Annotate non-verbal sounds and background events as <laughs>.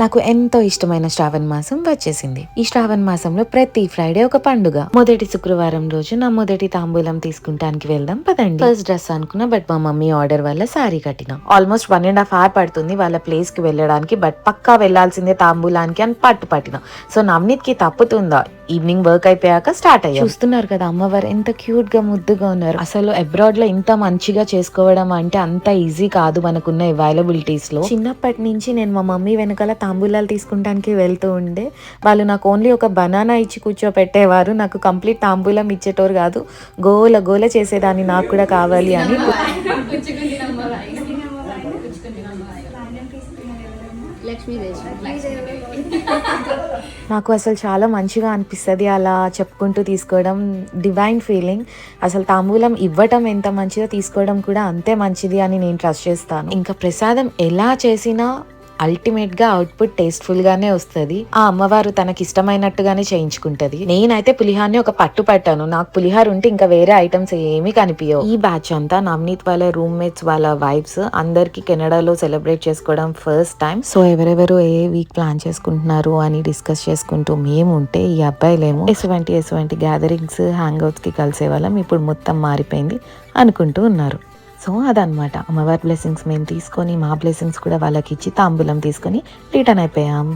నాకు ఎంతో ఇష్టమైన శ్రావణ మాసం వచ్చేసింది. ఈ శ్రావణ మాసంలో ప్రతి ఫ్రైడే ఒక పండుగ. మొదటి శుక్రవారం రోజు నా మొదటి తాంబూలం తీసుకుంటానికి వెళ్దాం పదండి. ఫస్ట్ డ్రెస్ అనుకున్నా బట్ మా మమ్మీ ఆర్డర్ వల్ల సారీ కట్టిన. Almost one and half hour పడుతుంది వాళ్ళ ప్లేస్కి వెళ్ళడానికి బట్ పక్కా వెళ్ళాల్సిందే తాంబూలానికి అని పట్టు పట్టిన సో నవనీత్కి తప్పుతుందా? ఈవినింగ్ వర్క్ అయిపోయాక స్టార్ట్ అయ్యా. చూస్తున్నారు కదా అమ్మవారు ఎంత క్యూట్గా ముద్దుగా ఉన్నారు. అసలు అబ్రాడ్లో ఇంత మంచిగా చేసుకోవడం అంటే అంత ఈజీ కాదు మనకున్న అవైలబిలిటీస్లో. చిన్నప్పటి నుంచి నేను మా మమ్మీ వెనకాల తాంబూలాలు తీసుకుంటానికి వెళ్తూ ఉండే. వాళ్ళు నాకు ఓన్లీ ఒక బనానా ఇచ్చి కూర్చోపెట్టేవారు. నాకు కంప్లీట్ తాంబూలం ఇచ్చేటోరు కాదు. గోల గోల చేసేదాన్ని నాకు కూడా కావాలి అని. <laughs> <laughs> నాకు అసలు చాలా మంచిగా అనిపిస్తుంది అలా చెప్పుకుంటూ తీసుకోవడం డివైన్ ఫీలింగ్ అసలు తాంబూలం ఇవ్వటం ఎంత మంచిదో తీసుకోవడం కూడా అంతే మంచిది అని నేను ట్రస్ట్ చేస్తాను. ఇంకా ప్రసాదం ఎలా చేసినా అల్టిమేట్గా అవుట్పుట్ టేస్ట్ఫుల్ గానే వస్తుంది. ఆ అమ్మవారు తనకి ఇష్టమైనట్టుగానే చేయించుకుంటది. నేనైతే పులిహార్ని ఒక పట్టు పట్టాను. నాకు పులిహార్ ఉంటే ఇంకా వేరే ఐటమ్స్ ఏమీ కనిపించవు ఈ బ్యాచ్ అంతా నవనీత్ వాళ్ళ రూమ్మేట్స్ వాళ్ళ వైఫ్స్ అందరికి కెనడాలో సెలబ్రేట్ చేసుకోవడం ఫస్ట్ టైం. సో ఎవరెవరు ఏ వీక్ ప్లాన్ చేసుకుంటున్నారు అని డిస్కస్ చేసుకుంటూ మేము ఉంటే ఈ అబ్బాయిలేమో ఎటువంటి ఎటువంటి గ్యాదరింగ్స్ హ్యాంగ్ అవుట్స్కి కలిసే వాళ్ళం ఇప్పుడు మొత్తం మారిపోయింది అనుకుంటూ ఉన్నారు. సో అదనమాట అమ్మవారి బ్లెస్సింగ్స్ మేము తీసుకొని మా బ్లెస్సింగ్స్ కూడా వాళ్ళకి ఇచ్చి తాంబూలం తీసుకొని రిటర్న్ అయిపోయాం.